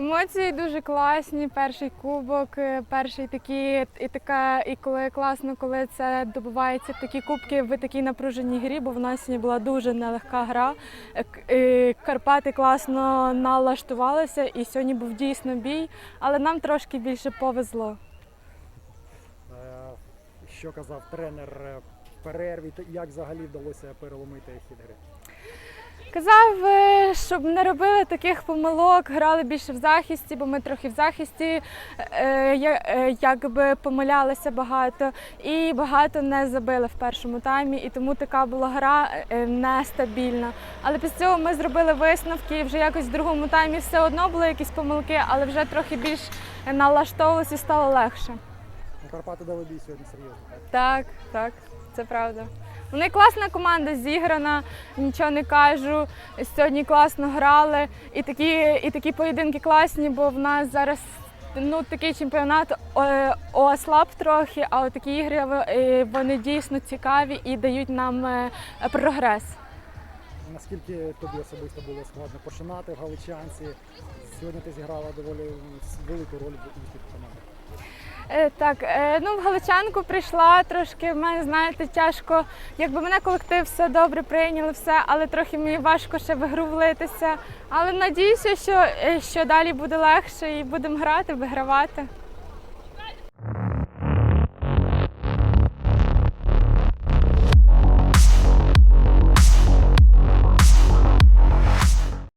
Емоції дуже класні. Перший кубок, е, перший такий, і така, і коли класно, коли це добувається такі кубки в такій напруженій грі, бо в нас сьогодні була дуже нелегка гра. Е, е, Карпати класно налаштувалися, і сьогодні був дійсно бій, але нам трошки більше повезло. Що казав тренер в перерві, як взагалі вдалося переломити хід гри? Казав, е, щоб не робили таких помилок, грали більше в захисті, бо ми трохи в захисті е, е, якби помилялися багато і багато не забили в першому таймі, і тому така була гра нестабільна. Але після цього ми зробили висновки, і вже якось в другому таймі все одно були якісь помилки, але вже трохи більш налаштовувалися і стало легше. Карпати дали бій сьогодні серйозно. Так, так, це правда. Вони класна команда зіграна, нічого не кажу. Сьогодні класно грали. І такі, і такі поєдинки класні, бо в нас зараз ну, такий чемпіонат е, ослаб трохи, а такі ігри е, вони дійсно цікаві і дають нам е, прогрес. Наскільки тобі особисто було складно починати в Галичанці? Сьогодні ти зіграла доволі велику роль в успіху команди. Е, Так, е, ну в Галичанку прийшла трошки. В мене знаєте, тяжко. Якби мене колектив все добре прийняли, все, але трохи мені важко ще в гру влитися. Але надіюся, що, е, що далі буде легше і будемо грати, вигравати.